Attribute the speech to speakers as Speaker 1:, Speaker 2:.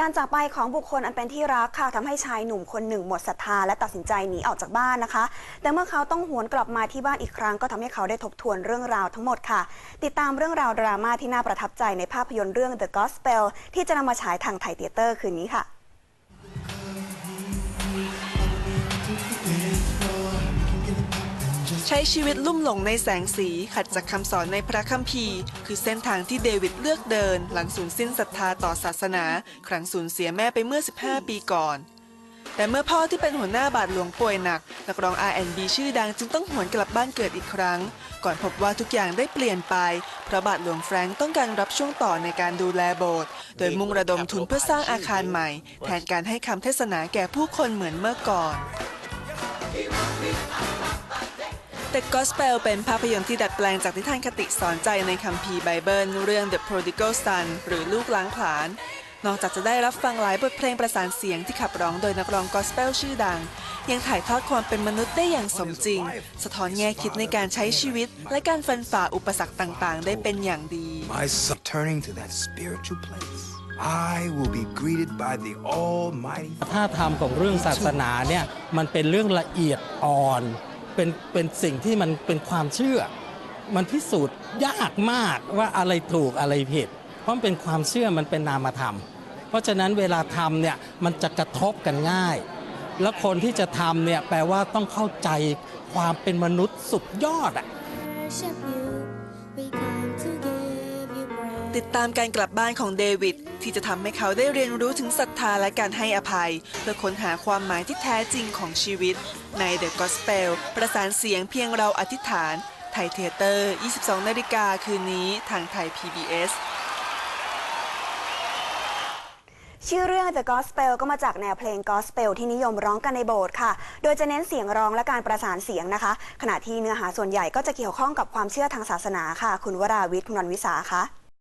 Speaker 1: การจากไปของบุคคลอันเป็นที่รักค่ะทำให้ชายหนุ่มคนหนึ่งหมดศรัทธาและตัดสินใจหนีออกจากบ้านนะคะ แต่เมื่อเขาต้องหวนกลับมาที่บ้านอีกครั้งก็ทำให้เขาได้ทบทวนเรื่องราวทั้งหมดค่ะ ติดตามเรื่องราวดราม่าที่น่าประทับใจในภาพยนตร์เรื่อง The Gospel ที่จะนำมาฉายทางไทยเตเตอร์คืนนี้ค่ะ
Speaker 2: ใช้ชีวิตลุ่มหลงในแสงสีขัดจากคำสอนในพระคัมภีร์ คือเส้นทางที่เดวิดเลือกเดิน หลังสูญสิ้นศรัทธาต่อศาสนา ครั้งสูญเสียแม่ไปเมื่อ 15 ปีก่อน แต่เมื่อพ่อที่เป็นหัวหน้าบาทหลวงป่วยหนัก นักร้อง R&B ชื่อดังจึงต้องหวนกลับบ้านเกิดอีกครั้ง ก่อนพบว่าทุกอย่างได้เปลี่ยนไป เพราะบาทหลวงแฟรงค์ต้องการรับช่วงต่อในการดูแลโบสถ์โดยมุ่งระดมทุนเพื่อสร้างอาคารใหม่ แทนการให้คำเทศนาแก่ผู้คนเหมือนเมื่อก่อน The Gospel เป็นภาพยนตร์ที่ดัดแปลงจากนิทานคติสอนใจในคัมภีร์ไบเบิลเรื่อง The Prodigal Son หรือลูกล้างผลาญ นอกจากจะได้รับฟังหลายบทเพลงประสานเสียงที่ขับร้องโดยนักร้องกอสเปลชื่อดัง ยังถ่ายทอดความเป็นมนุษย์ได้อย่างสมจริง สะท้อนแง่คิดในการใช้ชีวิต และการฟันฝ่าอุปสรรคต่าง ๆ ได้เป็นอย่างดี
Speaker 3: My son, turning to that spiritual place, I will be greeted by the Almighty.
Speaker 4: ถ้าทำของเรื่องศาสนาเนี่ยมันเป็นเรื่องละเอียดอ่อน เป็นเป็นสิ่งที่มันเป็นความเชื่อ มันพิสูจน์ยากมากว่าอะไรถูกอะไรผิด เพราะมันเป็นความเชื่อมันเป็นนามธรรม เพราะฉะนั้นเวลาทำเนี่ยมันจะกระทบกันง่าย แล้วคนที่จะทำเนี่ยแปลว่าต้องเข้าใจความเป็นมนุษย์สุดยอดอะ
Speaker 5: worship you. We come together.
Speaker 2: ติดตามการกลับบ้านของเดวิดที่จะทำให้เขาได้เรียนรู้ถึงศรัทธาและการให้อภัย เพื่อค้นหาความหมายที่แท้จริงของชีวิต ใน The Gospel ประสานเสียงเพียงเราอธิษฐาน ไทยเทเตอร์ 22 นาฬิกาคืนนี้ทางไทย PBS
Speaker 1: ชื่อเรื่อง The Gospel ก็มาจากแนวเพลง Gospel ที่นิยมร้องกันในโบสถ์ค่ะ โดยจะเน้นเสียงร้องและการประสานเสียงนะคะ ขณะที่เนื้อหาส่วนใหญ่ก็จะเกี่ยวข้องกับความเชื่อทางศาสนาค่ะ คุณวราวิทย์คุณวันวิสาค่ะ